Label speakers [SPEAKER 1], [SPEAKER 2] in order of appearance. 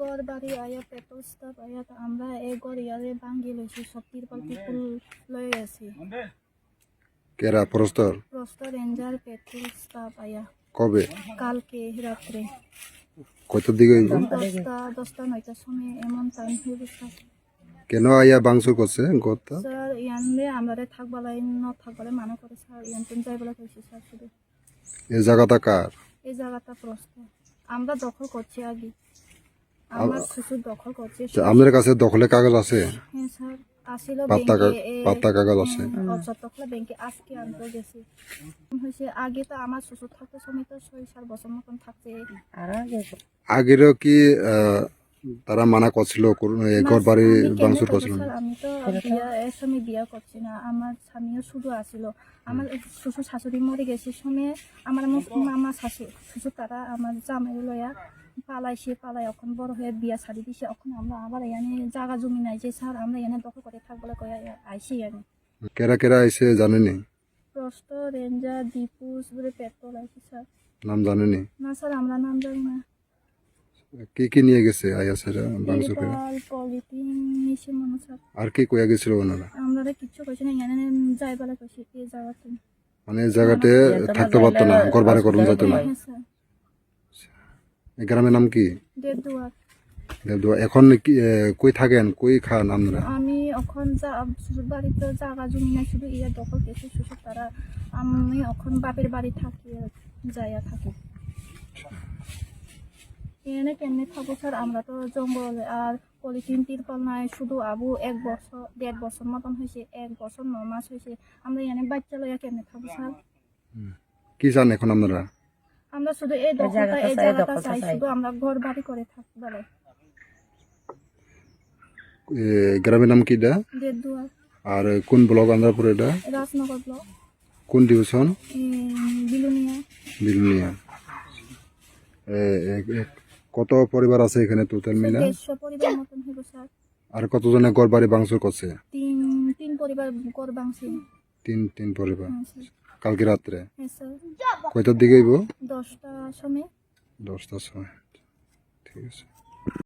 [SPEAKER 1] ঘর বাড়ি আয়া পেট্রোল স্টাফ আয়া আমরা এই ঘর ইয়ারে ভাঙ্গি লইছি সব তিরপাল লয়ে আছি
[SPEAKER 2] কেরা প্রস্তর?
[SPEAKER 1] প্রস্ত রেঞ্জার পেট্রোল স্টাফ আয়া।
[SPEAKER 2] কবে?
[SPEAKER 1] কালকে রাত্রে।
[SPEAKER 2] কয়টার দিকে হইব
[SPEAKER 1] দশটা দশটা নয়টার সময় এমন টাইম হয়ে গেছে।
[SPEAKER 2] কেন আইয়া বাংসুর করছে গতটা
[SPEAKER 1] স্যার ইয়ানলে আমরা থাকবালাই ন থাকবালাই মানা করে স্যার ইয়ান তুমি যাইবেলা কইছি স্যার শুধু।
[SPEAKER 2] এই জায়গাটা কার?
[SPEAKER 1] এই জায়গাটা প্রস্ত আমরা দখল করছি আগে আমার শ্বশুর দখল করছে
[SPEAKER 2] তো আপনার কাছে দখলে কাগজ আছে?
[SPEAKER 1] হ্যাঁ
[SPEAKER 2] পাত্তা কাগজ আছে।
[SPEAKER 1] ব্যাংকে আজকে আনতে গেছি। হয়েছে আগে তো আমার শ্বশুর থাকতে সময় তো ছয় সাত বছর মতন থাকতে
[SPEAKER 2] আগেরও কি তারা মানা করছিল ঘর বাড়ি বাংসুর করছিল
[SPEAKER 1] স্যার? আমি তো বিয়া এর সময় বিয়া করছি না আমার স্বামীও শুধু আসিল আমার শ্বশুর শাশুড়ি মরে গেছে সময় আমার মামা শাশুড় শ্বশুর তারা আমার জামাই লয়া পালাইছে পালাই এখন বড় হয়ে বিয়া ছাড়ি দিছে এখন আমরা আবার এখানে জায়গা জমি নাই যে স্যার আমরা এখানে দখল করে থাকব কয়ে আইসি এখানে।
[SPEAKER 2] কেরা কেরা আইসে জানেনি?
[SPEAKER 1] প্রস্ত রেঞ্জার দীপুস বলে পেট্রোল আছে স্যার।
[SPEAKER 2] নাম জানেনি?
[SPEAKER 1] না স্যার আমরা নাম জানি না।
[SPEAKER 2] কি কি নিয়ে গেছে আইয়া সেরা বাংসুর করে
[SPEAKER 1] পলিথিন মনে স্যার
[SPEAKER 2] আর কি কইয়া গেছিল ওনারা?
[SPEAKER 1] আমরা কিচ্ছু কইছি না এখানে
[SPEAKER 2] মানে জায়গাতে থাকতে পারতো না ঘর বাড়ি করুন যেত না।
[SPEAKER 1] হ্যাঁ
[SPEAKER 2] এই গ্রামের নাম কি?
[SPEAKER 1] দেড় দুয়ার
[SPEAKER 2] এখন কি কই থাকেন? কই খান আপনারা?
[SPEAKER 1] আমি এখন যা শ্বশুর বাড়িতে জায়গা জমি নাই শুধু ইয়ে দখল গেছে শ্বশুর তারা আমি এখন বাপের বাড়ি থাকি যাইয়া থাকি। এনে কেমনে থাকব স্যার? আমরা তো জঙ্গল আর পলিথিন তিরপল নাই শুধু আবু এক বছর দেড় বছর মতন হয়েছে এক বছর ন মাস হয়েছে। আমরা এনে বাচ্চা লইয়া কেমনে থাকব স্যার?
[SPEAKER 2] কি চান এখন আপনারা?
[SPEAKER 1] আমরা শুধু এই দখলটা এই জায়গাটা চাই শুধু আমরা ঘর বাড়ি করে থাকব বলে
[SPEAKER 2] এ, গ্রামের নাম
[SPEAKER 1] দেড় দুয়ার
[SPEAKER 2] আর কোন ব্লক আন্ধ্রপুর এটা?
[SPEAKER 1] রাজনগর ব্লক।
[SPEAKER 2] কোন ডিভিশন?
[SPEAKER 1] বিলুনিয়া।
[SPEAKER 2] বিলনিয়া। কত পরিবার আছে এখানে টোটাল মিলা?
[SPEAKER 1] দেড়শো পরিবার মতন হইব স্যার।
[SPEAKER 2] আর কতজনে ঘর বাড়ি ভাঙচুর করছে?
[SPEAKER 1] তিন তিন পরিবার গড় বাংছি
[SPEAKER 2] তিন তিন পরিবার?
[SPEAKER 1] হ্যাঁ
[SPEAKER 2] কালকে রাত্রে?
[SPEAKER 1] হ্যাঁ
[SPEAKER 2] কয়টার দিকে আইব
[SPEAKER 1] দশটা সময়।
[SPEAKER 2] দশটার সময়। ঠিক আছে।